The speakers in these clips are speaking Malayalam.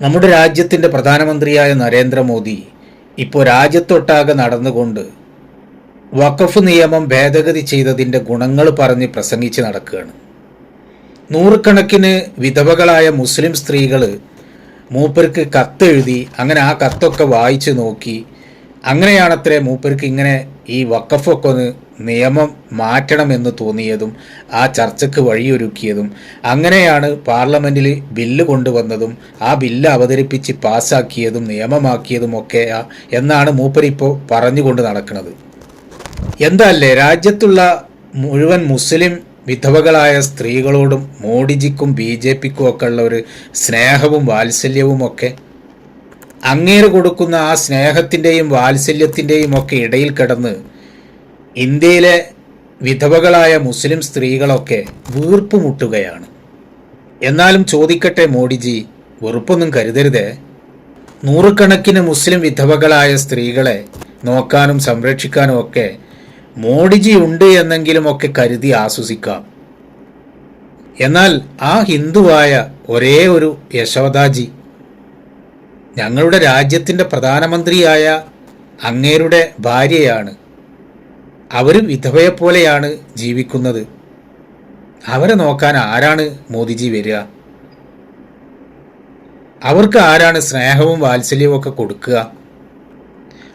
നമ്മുടെ രാജ്യത്തിന്റെ പ്രധാനമന്ത്രിയായ നരേന്ദ്രമോദി ഇപ്പോൾ രാജ്യത്തൊട്ടാകെ നടന്നുകൊണ്ട് വഖഫ് നിയമം ഭേദഗതി ചെയ്തതിന്റെ ഗുണങ്ങൾ പറഞ്ഞ് പ്രസംഗിച്ച് നടക്കുകയാണ്. നൂറുകണക്കിന് വിധവകളായ മുസ്ലിം സ്ത്രീകൾ മൂപ്പർക്ക് കത്തെഴുതി അങ്ങനെ ആ കത്തൊക്കെ വായിച്ചു നോക്കി അങ്ങനെയാണത്രേ മൂപ്പർക്ക് ഇങ്ങനെ ഈ വക്കഫൊക്കെ ഒന്ന് നിയമം മാറ്റണമെന്ന് തോന്നിയതും ആ ചർച്ചയ്ക്ക് വഴിയൊരുക്കിയതും. അങ്ങനെയാണ് പാർലമെന്റിൽ ബില്ല് കൊണ്ടുവന്നതും ആ ബില്ല് അവതരിപ്പിച്ച് പാസ്സാക്കിയതും നിയമമാക്കിയതും ഒക്കെ എന്നാണ് മൂപ്പരിപ്പോൾ പറഞ്ഞുകൊണ്ട് നടക്കുന്നത് എന്തല്ലേ രാജ്യത്തുള്ള മുഴുവൻ മുസ്ലിം വിധവകളായ സ്ത്രീകളോടും മോഡിജിക്കും ബി ജെ പിക്കും ഒക്കെ ഉള്ള ഒരു സ്നേഹവും വാത്സല്യവും ഒക്കെ അങ്ങേര് കൊടുക്കുന്ന ആ സ്നേഹത്തിന്റെയും വാത്സല്യത്തിന്റെയും ഒക്കെ ഇടയിൽ കിടന്ന് ഇന്ത്യയിലെ വിധവകളായ മുസ്ലിം സ്ത്രീകളൊക്കെ വീർപ്പ് മുട്ടുകയാണ് എന്നാലും ചോദിക്കട്ടെ മോഡിജി വെറുപ്പൊന്നും കരുതരുതേ. നൂറുകണക്കിന് മുസ്ലിം വിധവകളായ സ്ത്രീകളെ നോക്കാനും സംരക്ഷിക്കാനും ഒക്കെ മോഡിജി ഉണ്ട് എന്നെങ്കിലും ഒക്കെ കരുതി ആശ്വസിക്കാം എന്നാൽ ആ ഹിന്ദുവായ ഒരേ ഒരു യശോദാജി ഞങ്ങളുടെ രാജ്യത്തിന്റെ പ്രധാനമന്ത്രിയായ അങ്ങേരുടെ ഭാര്യയാണ്. അവർ വിധവയെപ്പോലെയാണ് ജീവിക്കുന്നത്. അവരെ നോക്കാൻ ആരാണ് മോദിജി വരിക? അവർക്ക് ആരാണ് സ്നേഹവും വാത്സല്യവും ഒക്കെ കൊടുക്കുക?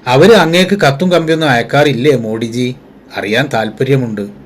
അവർ അങ്ങേക്ക് കത്തും കമ്പിയൊന്നും അയക്കാറില്ലേ മോഡിജി അറിയാൻ താല്പര്യമുണ്ട്.